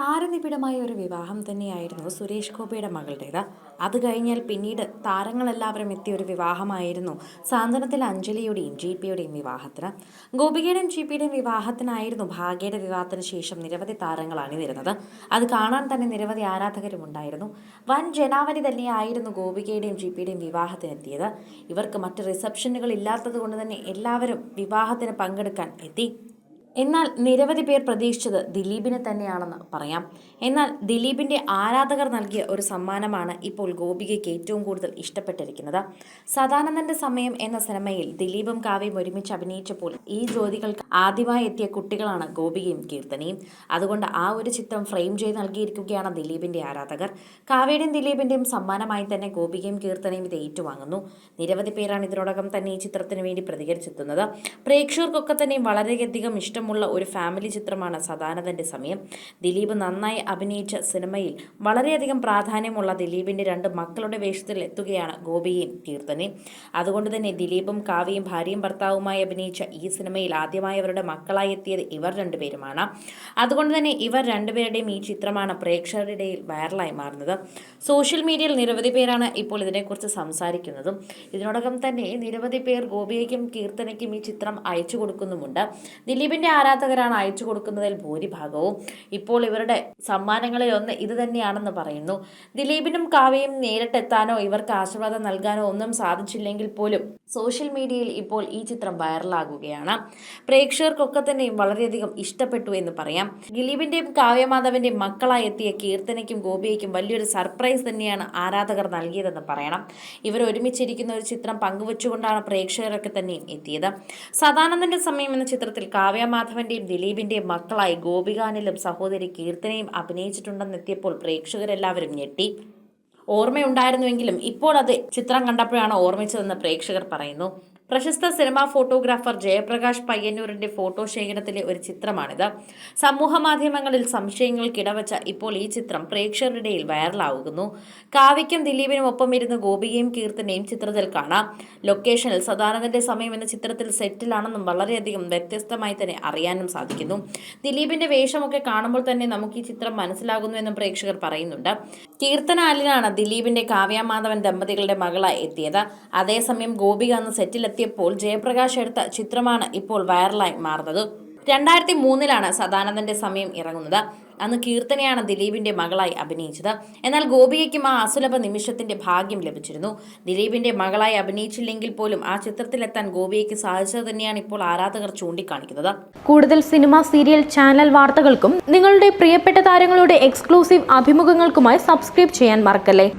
താരനിബിഡമായ ഒരു വിവാഹം തന്നെയായിരുന്നു സുരേഷ് ഗോപിയുടെ മകളുടേത്. അത് കഴിഞ്ഞാൽ പിന്നീട് താരങ്ങളെല്ലാവരും എത്തിയ ഒരു വിവാഹമായിരുന്നു സാന്ത്വനത്തിൽ അഞ്ജലിയുടെയും ജി പിയുടെയും വിവാഹത്തിന്. ഗോപികയുടെയും ജി പിയുടെയും വിവാഹത്തിനായിരുന്നു ഭാഗ്യയുടെ വിവാഹത്തിന് ശേഷം നിരവധി താരങ്ങൾ അണിനിരുന്നത്. അത് കാണാൻ തന്നെ നിരവധി ആരാധകരും ഉണ്ടായിരുന്നു. വൻ ജനാവലി തന്നെയായിരുന്നു ഗോപികയുടെയും ജി പിയുടെയും വിവാഹത്തിനെത്തിയത് ഇവർക്ക് മറ്റ് റിസപ്ഷനുകൾ ഇല്ലാത്തത് കൊണ്ട് തന്നെ എല്ലാവരും വിവാഹത്തിന് പങ്കെടുക്കാൻ എത്തി. എന്നാൽ നിരവധി പേർ പ്രതീക്ഷിച്ചത് ദിലീപിനെ തന്നെയാണെന്ന് പറയാം. എന്നാൽ ദിലീപിന്റെ ആരാധകർ നൽകിയ ഒരു സമ്മാനമാണ് ഇപ്പോൾ ഗോപികയ്ക്ക് ഏറ്റവും കൂടുതൽ ഇഷ്ടപ്പെട്ടിരിക്കുന്നത്. സദാനന്ദന്റെ സമയം എന്ന സിനിമയിൽ ദിലീപും കാവ്യയും ഒരുമിച്ച് അഭിനയിച്ചപ്പോൾ ഈ ജ്യോതികൾക്ക് ആദ്യമായി എത്തിയ കുട്ടികളാണ് ഗോപികയും കീർത്തനയും. അതുകൊണ്ട് ആ ഒരു ചിത്രം ഫ്രെയിം ചെയ്ത് നൽകിയിരിക്കുകയാണ് ദിലീപിന്റെ ആരാധകർ. കാവേരിയും ദിലീപിന്റെയും സമ്മാനമായി തന്നെ ഗോപികയും കീർത്തനയും ഇത് ഏറ്റുവാങ്ങുന്നു. നിരവധി പേരാണ് ഇതിനോടകം തന്നെ ഈ ചിത്രത്തിന് വേണ്ടി പ്രതികരിച്ചെത്തുന്നത്. പ്രേക്ഷകർക്കൊക്കെ തന്നെ വളരെയധികം ഇഷ്ടമുള്ള ഒരു ഫാമിലി ചിത്രമാണ് സദാനന്ദന്റെ സമയം. ദിലീപ് നന്നായി അഭിനയിച്ച സിനിമയിൽ വളരെയധികം പ്രാധാന്യമുള്ള ദിലീപിന്റെ രണ്ട് മക്കളുടെ വേഷത്തിൽ എത്തുകയാണ് ഗോപിയും കീർത്തനയും. അതുകൊണ്ട് തന്നെ ദിലീപും കാവ്യയും ഭാര്യയും ഭർത്താവുമായി അഭിനയിച്ച ഈ സിനിമയിൽ ആദ്യമായി അവരുടെ മക്കളായി എത്തിയത് ഇവർ രണ്ടുപേരുമാണ്. അതുകൊണ്ട് തന്നെ ഇവർ രണ്ടുപേരുടെയും ഈ ചിത്രമാണ് പ്രേക്ഷകരുടെ ഇടയിൽ വൈറലായി മാറുന്നത്. സോഷ്യൽ മീഡിയയിൽ നിരവധി പേരാണ് ഇപ്പോൾ ഇതിനെക്കുറിച്ച് സംസാരിക്കുന്നതും. ഇതിനോടകം തന്നെ നിരവധി പേർ ഗോപിയയ്ക്കും കീർത്തനയ്ക്കും ഈ ചിത്രം അയച്ചു കൊടുക്കുന്നുമുണ്ട്. ദിലീപിന്റെ ആരാധകരാണ് അയച്ചു കൊടുക്കുന്നതിൽ ഭൂരിഭാഗവും. ഇപ്പോൾ ഇവരുടെ സമ്മാനങ്ങളിൽ ഒന്ന് ഇത് തന്നെയാണെന്ന് പറയുന്നു. ദിലീപിനും കാവ്യയും നേരിട്ടെത്താനോ ഇവർക്ക് ആശീർവാദം നൽകാനോ ഒന്നും സാധിച്ചില്ലെങ്കിൽ പോലും സോഷ്യൽ മീഡിയയിൽ ഇപ്പോൾ ഈ ചിത്രം വൈറലാകുകയാണ്. പ്രേക്ഷകർക്കൊക്കെ തന്നെയും വളരെയധികം ഇഷ്ടപ്പെട്ടു എന്ന് പറയാം. ദിലീപിന്റെയും കാവ്യമാധവന്റെയും മക്കളായി എത്തിയ കീർത്തനയ്ക്കും ഗോപിയയ്ക്കും വലിയൊരു സർപ്രൈസ് തന്നെയാണ് ആരാധകർ നൽകിയതെന്ന് പറയണം. ഇവർ ഒരുമിച്ചിരിക്കുന്ന ഒരു ചിത്രം പങ്കുവച്ചുകൊണ്ടാണ് പ്രേക്ഷകരൊക്കെ തന്നെയും എത്തിയത്. സദാനന്ദന്റെ സമയം എന്ന ചിത്രത്തിൽ കാവ്യമാധവന്റെയും ദിലീപിന്റെയും മക്കളായി ഗോപികാനിലും സഹോദരി കീർത്തനയും അഭിനയിച്ചിട്ടുണ്ടെന്നെത്തിയപ്പോൾ പ്രേക്ഷകരെല്ലാവരും ഞെട്ടി. ഓർമ്മയുണ്ടായിരുന്നുവെങ്കിലും ഇപ്പോൾ അത് ചിത്രം കണ്ടപ്പോഴാണ് ഓർമ്മിച്ചതെന്ന് പ്രേക്ഷകർ പറയുന്നു. പ്രശസ്ത സിനിമാ ഫോട്ടോഗ്രാഫർ ജയപ്രകാശ് പയ്യന്നൂരിന്റെ ഫോട്ടോ ശേഖരത്തിലെ ഒരു ചിത്രമാണിത്. സമൂഹ മാധ്യമങ്ങളിൽ സംശയങ്ങൾക്കിടവച്ച ഇപ്പോൾ ഈ ചിത്രം പ്രേക്ഷകരുടെ ഇടയിൽ വൈറലാകുന്നു കാവ്യയ്ക്കും ദിലീപിനും ഒപ്പം ഇരുന്ന് ഗോപികയും കീർത്തനയും ചിത്രത്തിൽ കാണാം. ലൊക്കേഷനിൽ സദാനന്ദന്റെ സമയം എന്ന ചിത്രത്തിൽ സെറ്റിലാണെന്നും വളരെയധികം വ്യത്യസ്തമായി തന്നെ അറിയാനും സാധിക്കുന്നു. ദിലീപിന്റെ വേഷമൊക്കെ കാണുമ്പോൾ തന്നെ നമുക്ക് ഈ ചിത്രം മനസ്സിലാകുന്നു എന്നും പ്രേക്ഷകർ പറയുന്നുണ്ട്. കീർത്തന അലിനാണ് ദിലീപിന്റെ കാവ്യാമാധവൻ ദമ്പതികളുടെ മകളായി എത്തിയത്. അതേസമയം ഗോപിക അന്ന് സെറ്റിലെത്തിയപ്പോൾ ജയപ്രകാശ് എടുത്ത ചിത്രമാണ് ഇപ്പോൾ വൈറലായി മാറുന്നത്. രണ്ടായിരത്തി മൂന്നിലാണ് സദാനന്ദന്റെ സമയം ഇറങ്ങുന്നത്. അന്ന് കീർത്തനയാണ് ദിലീപിന്റെ മകളായി അഭിനയിച്ചത്. എന്നാൽ ഗോപികയ്ക്കും ആ അസുലഭ നിമിഷത്തിന്റെ ഭാഗ്യം ലഭിച്ചിരുന്നു. ദിലീപിന്റെ മകളായി അഭിനയിച്ചില്ലെങ്കിൽ പോലും ആ ചിത്രത്തിലെത്താൻ ഗോപികയ്ക്ക് സാധിച്ചത് തന്നെയാണ് ഇപ്പോൾ ആരാധകർ ചൂണ്ടിക്കാണിക്കുന്നത്. കൂടുതൽ സിനിമ സീരിയൽ ചാനൽ വാർത്തകൾക്കും നിങ്ങളുടെ പ്രിയപ്പെട്ട താരങ്ങളുടെ എക്സ്ക്ലൂസീവ് അഭിമുഖങ്ങൾക്കുമായി സബ്സ്ക്രൈബ് ചെയ്യാൻ മറക്കല്ലേ?